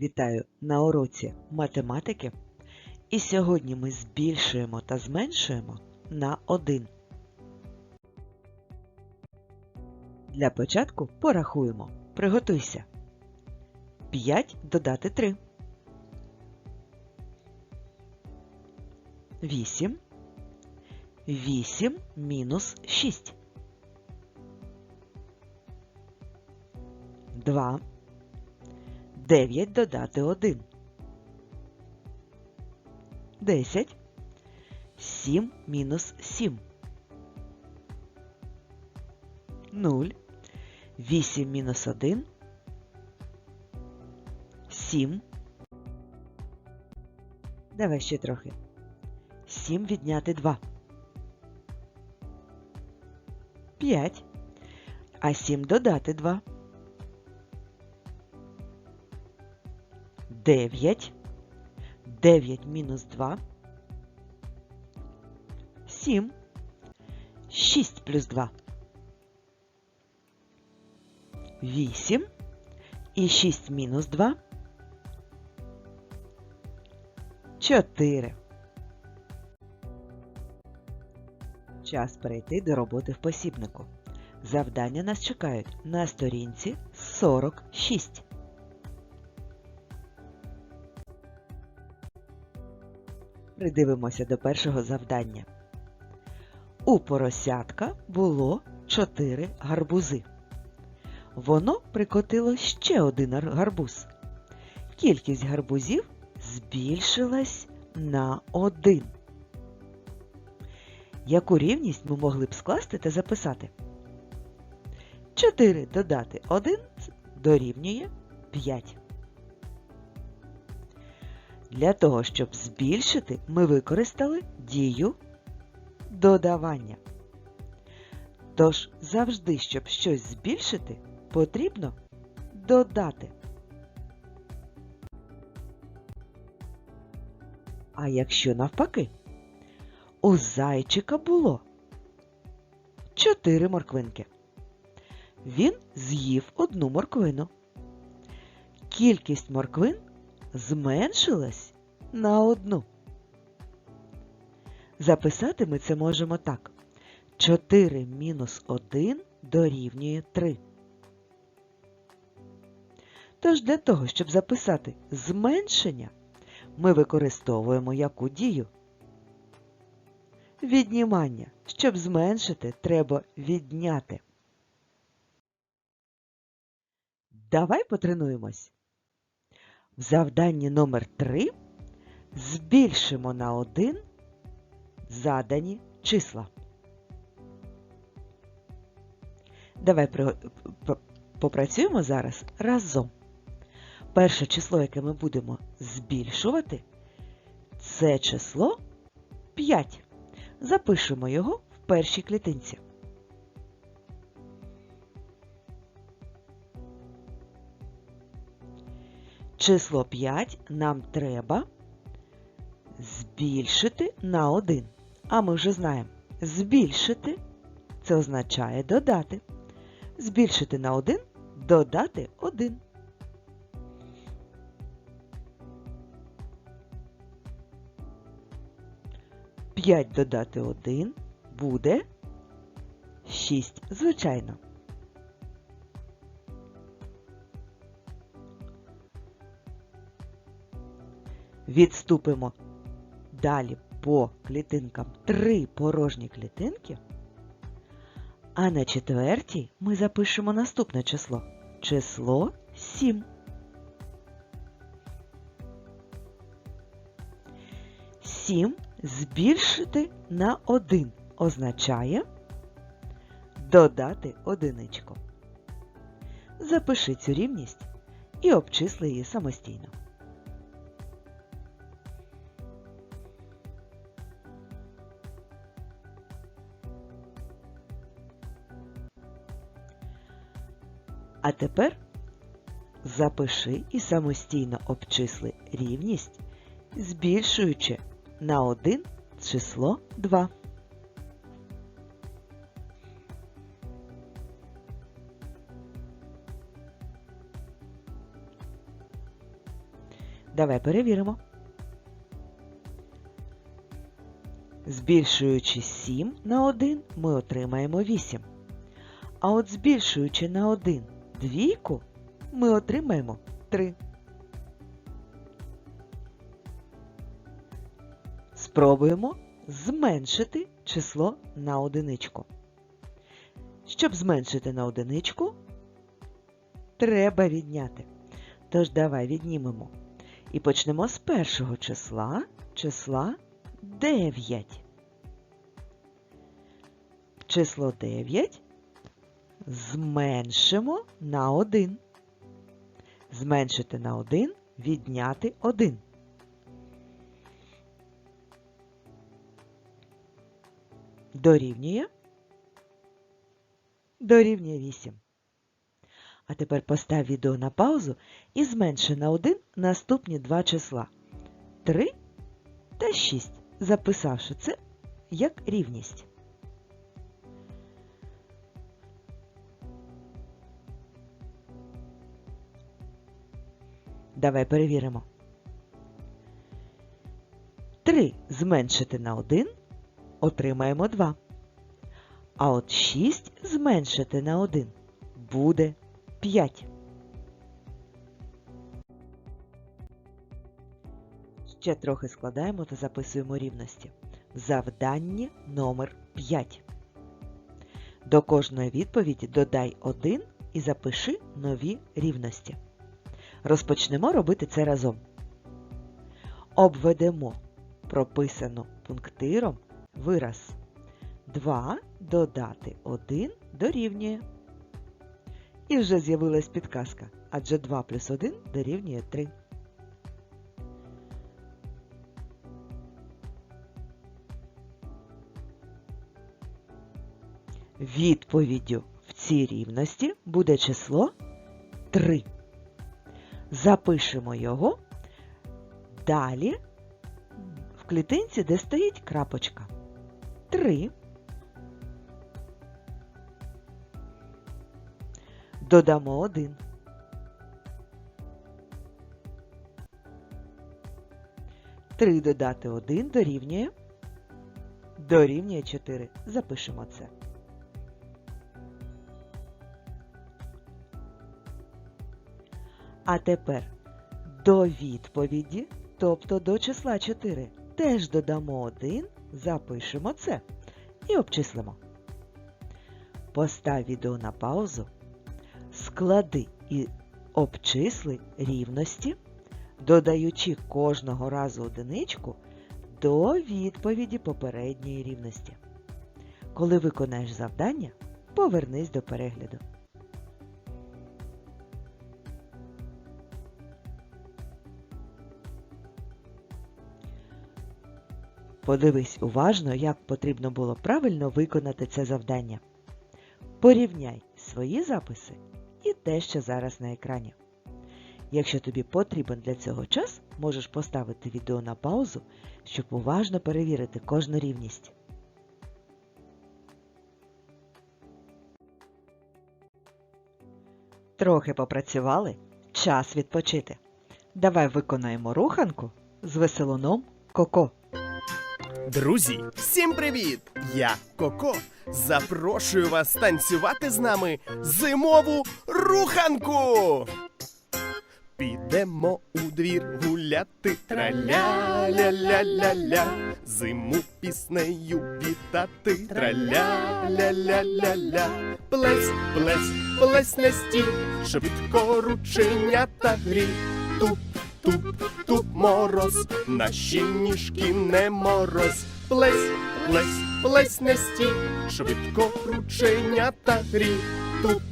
Вітаю на уроці математики. І сьогодні ми збільшуємо та зменшуємо на 1. Для початку порахуємо. Приготуйся. 5 додати 3. 8. 8 мінус 6. 2. 9 додати 1. 10. 7 мінус 7. 0. 8 мінус 1. 7. Давай ще трохи. 7 відняти 2. 5. А 7 додати 2. 9. 9 мінус 2. 7. 6 плюс 2. 8. І 6 мінус 2. 4. Час перейти до роботи в посібнику. Завдання нас чекають на сторінці 46. Придивимося до першого завдання. У поросятка було 4 гарбузи. Воно прикотило ще один гарбуз. Кількість гарбузів збільшилась на 1. Яку рівність ми могли б скласти та записати? 4 додати 1 дорівнює 5. Для того, щоб збільшити, ми використали дію додавання. Тож завжди, щоб щось збільшити, потрібно додати. А якщо навпаки, у зайчика було 4 морквинки. Він з'їв одну морквину. Кількість морквин зменшилась на одну. Записати ми це можемо так. 4 мінус 1 дорівнює 3. Тож для того, щоб записати зменшення, ми використовуємо яку дію? Віднімання. Щоб зменшити, треба відняти. Давай потренуємось. В завданні номер 3 збільшимо на 1 задані числа. Давай попрацюємо зараз разом. Перше число, яке ми будемо збільшувати, це число 5. Запишемо його в першій клітинці. Число 5 нам треба збільшити на 1. А ми вже знаємо, збільшити це означає додати. Збільшити на 1 додати 1. П'ять додати 1 буде 6, звичайно. Відступимо далі по клітинкам три порожні клітинки, а на четвертій ми запишемо наступне число. Число 7. 7 збільшити на 1 означає додати одиничку. Запиши цю рівність і обчисли її самостійно. А тепер запиши і самостійно обчисли рівність, збільшуючи на 1 число 2. Давай перевіримо. Збільшуючи 7 на 1, ми отримаємо 8. А от збільшуючи на 1 двійку, ми отримаємо 3. Спробуємо зменшити число на одиничку. Щоб зменшити на одиничку, треба відняти. Тож давай віднімемо. І почнемо з першого числа, числа 9. Число 9 зменшимо на 1. Зменшити на 1, відняти 1. Дорівнює? Дорівнює 8. А тепер постав відео на паузу і зменши на 1 наступні два числа 3 та 6, записавши це як рівність. Давай перевіримо. 3 зменшити на 1 отримаємо 2. А от 6 зменшити на 1 буде 5. Ще трохи складаємо та записуємо рівності. Завдання номер 5. До кожної відповіді додай 1 і запиши нові рівності. Розпочнемо робити це разом. Обведемо прописану пунктиром вираз 2 додати 1 дорівнює. І вже з'явилась підказка, адже 2 плюс 1 дорівнює 3. Відповіддю в цій рівності буде число 3. Запишемо його далі в клітинці, де стоїть крапочка. 3. Додамо 1. Три додати 1 дорівнює. Дорівнює 4. Запишемо це. А тепер до відповіді, тобто до числа 4, теж додамо 1, запишемо це і обчислимо. Постав відео на паузу, склади і обчисли рівності, додаючи кожного разу одиничку до відповіді попередньої рівності. Коли виконаєш завдання, повернись до перегляду. Подивись уважно, як потрібно було правильно виконати це завдання. Порівняй свої записи і те, що зараз на екрані. Якщо тобі потрібен для цього час, можеш поставити відео на паузу, щоб уважно перевірити кожну рівність. Трохи попрацювали, час відпочити. Давай виконаємо руханку з веселуном Коко. Друзі, всім привіт! Я Коко. Запрошую вас танцювати з нами зимову руханку. Підемо у двір гуляти, траля-ля-ля-ля-ля, зиму піснею вітати, траля-ля-ля-ля-ля, плесь, плесь, плесь на стіл, швидко рученята грі, туп, туп, туп мороз, наші ніжки не мороз, плесь, плесь, плесь на стіл, швидко рученята грі, туп,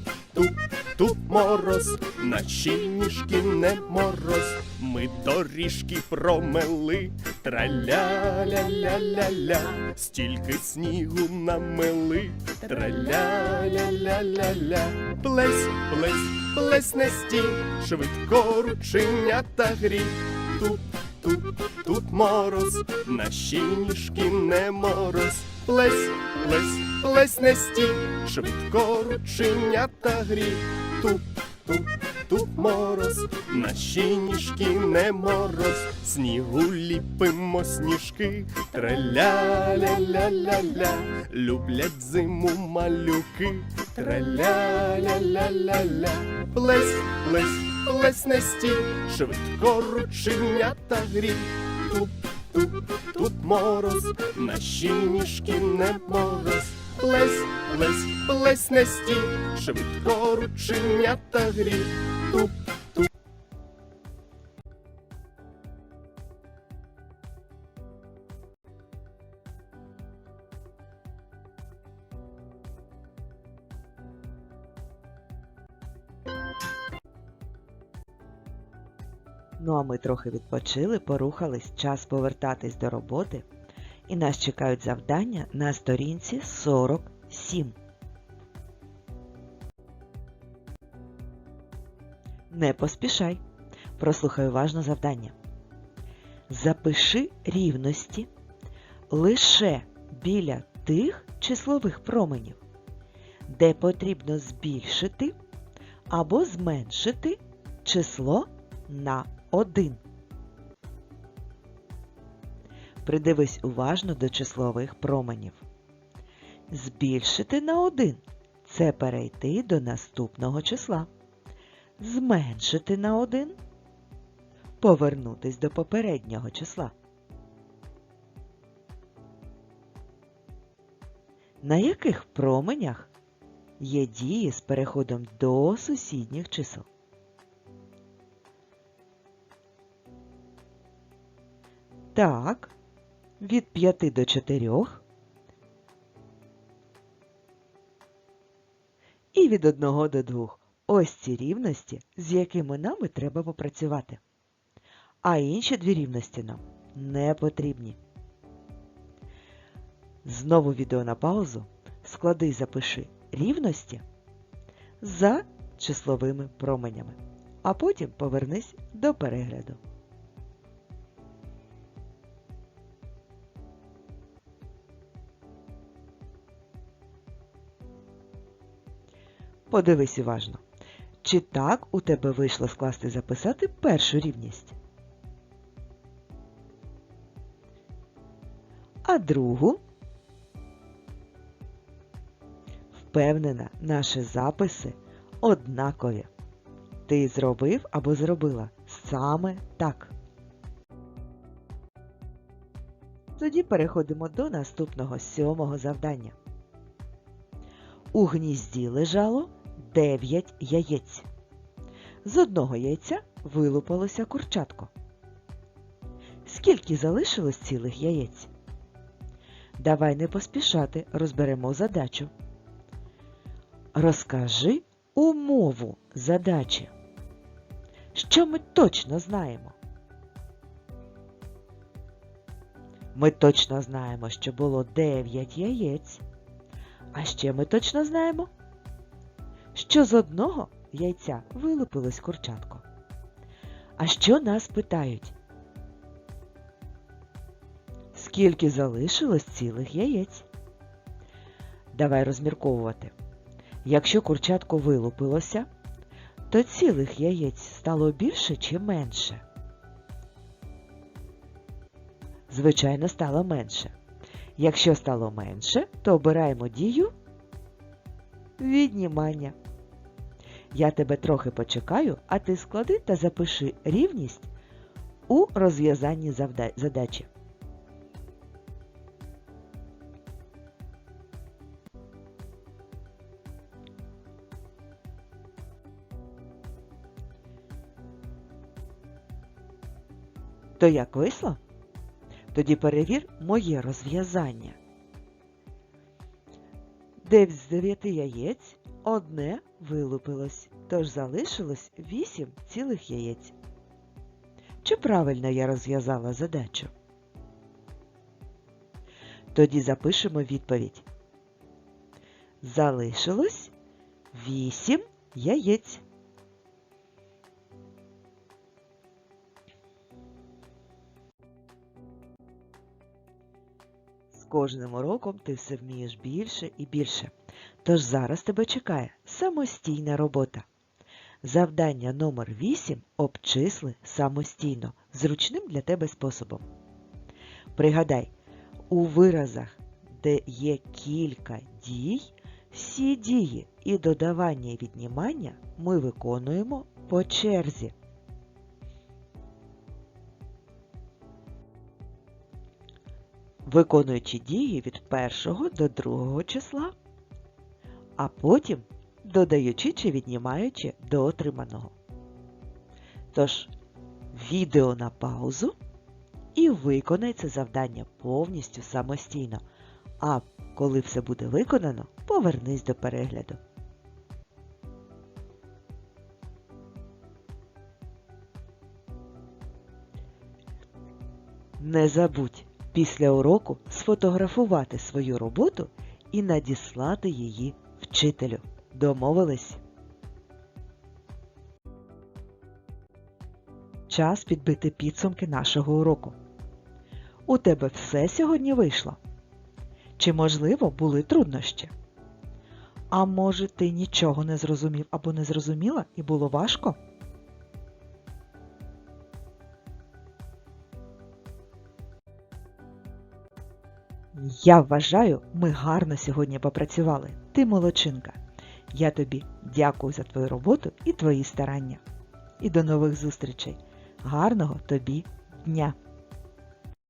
туп мороз, наші ніжки не мороз, ми доріжки промели, траля-ля-ля-ля-ля, стільки снігу намели, траля-ля-ля-ля-ля, плесь, плесь, плесь на стіл, швидко рученята грі, туп, туп, туп мороз, наші ніжки не мороз, плесь, плесь, плесь на стіл, швидко рученята грі, туп, туп, туп мороз, наші ніжки не мороз, снігу ліпимо сніжки, траля-ля-ля-ля-ля, люблять зиму малюки, траля-ля-ля-ля-ля, плесь, плесь, плесь не стій, швидко рученята грі, туп, туп, туп мороз, наші ніжки не мороз, плесь, плесь, плесь не стій, швидко рученята грі, туп, туп. Ну а ми трохи відпочили, порухались, час повертатись до роботи. І нас чекають завдання на сторінці 47. Не поспішай. Прослухай уважно завдання. Запиши рівності лише біля тих числових променів, де потрібно збільшити або зменшити число на 1. Придивись уважно до числових променів. Збільшити на 1 – це перейти до наступного числа. Зменшити на 1 – повернутись до попереднього числа. На яких променях є дії з переходом до сусідніх чисел? Так, від 5 до 4 і від 1 до 2. Ось ці рівності, з якими нам і треба попрацювати. А інші дві рівності нам не потрібні. Знову відео на паузу. Склади і запиши рівності за числовими променями, а потім повернись до перегляду. Подивись уважно. Чи так у тебе вийшло скласти записати першу рівність? А другу? Впевнена, наші записи однакові. Ти зробив або зробила саме так. Тоді переходимо до наступного сьомого завдання. У гнізді лежало 9 яєць. З одного яйця вилупалося курчатко. Скільки залишилось цілих яєць? Давай не поспішати, розберемо задачу. Розкажи умову задачі. Що ми точно знаємо? Ми точно знаємо, що було 9 яєць. А ще ми точно знаємо, що з одного яйця вилупилось курчатко. А що нас питають? Скільки залишилось цілих яєць? Давай розмірковувати. Якщо курчатко вилупилося, то цілих яєць стало більше чи менше? Звичайно, стало менше. Якщо стало менше, то обираємо дію віднімання. Я тебе трохи почекаю, а ти склади та запиши рівність у розв'язанні задачі. То як вийшло? Тоді перевір моє розв'язання. 9 з 9 яєць одне вилупилось, тож залишилось 8 цілих яєць. Чи правильно я розв'язала задачу? Тоді запишемо відповідь. Залишилось 8 яєць. З кожним уроком ти все вмієш більше і більше. Тож зараз тебе чекає самостійна робота. Завдання номер 8 обчисли самостійно, зручним для тебе способом. Пригадай, у виразах, де є кілька дій, всі дії і додавання і віднімання ми виконуємо по черзі. Виконуючи дії від першого до другого числа, а потім додаючи чи віднімаючи до отриманого. Тож, відео на паузу і виконай це завдання повністю самостійно. А коли все буде виконано, повернись до перегляду. Не забудь після уроку сфотографувати свою роботу і надіслати її вчителю. Домовились? Час підбити підсумки нашого уроку. У тебе все сьогодні вийшло? Чи, можливо, були труднощі? А може, ти нічого не зрозумів або не зрозуміла і було важко? Я вважаю, ми гарно сьогодні попрацювали. Ти молодчинка. Я тобі дякую за твою роботу і твої старання. І до нових зустрічей. Гарного тобі дня!